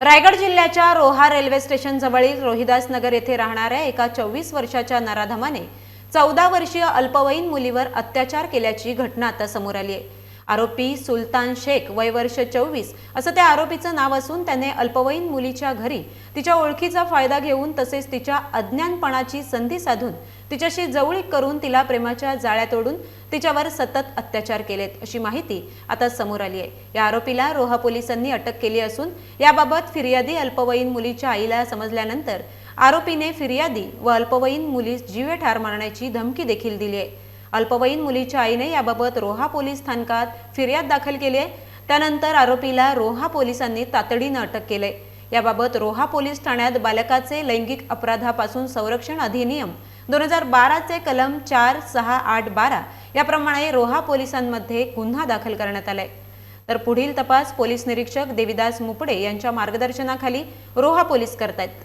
रायगड जिल्ह्याच्या Roha railway station जवळील रोहिदास नगर येथे राहणाऱ्या एका चोवीस वर्षाच्या नराधमाने चौदा वर्षीय अल्पवयीन मुलीवर अत्याचार केल्याची घटना आता समोर आली आहे. आरोपी सुलतान शेख वय वर्ष चोवीस असं त्या आरोपीचं नाव असून त्याने अल्पवयीन मुलीच्या घरी तिच्या ओळखीचा फायदा घेऊन तसेच तिच्या अज्ञानपणाची संधी साधून तिच्याशी जवळीक करून तिला प्रेमाच्या जाळ्यात ओढून तिच्यावर सतत अत्याचार केलेत अशी माहिती आता समोर आली आहे. या आरोपीला रोहा पोलिसांनी अटक केली असून याबाबत फिर्यादी अल्पवयीन मुलीच्या आईला समजल्यानंतर आरोपीने फिर्यादी व अल्पवयीन मुलीस जीवे ठार मारण्याची धमकी देखील दिली आहे. अल्पवयीन मुलीच्या आईने याबाबत रोहा पोलीस स्थानकात फिर्याद दाखल केली आहे. त्यानंतर आरोपीला रोहा पोलिसांनी तातडीनं अटक केलंय याबाबत रोहा पोलीस ठाण्यात बालकाचे लैंगिक अपराधापासून संरक्षण अधिनियम दोन हजार बाराचे कलम चार सहा आठ बारा याप्रमाणे रोहा पोलिसांमध्ये गुन्हा दाखल करण्यात आलाय. तर पुढील तपास पोलीस निरीक्षक देविदास मुपडे यांच्या मार्गदर्शनाखाली रोहा पोलीस करतायत.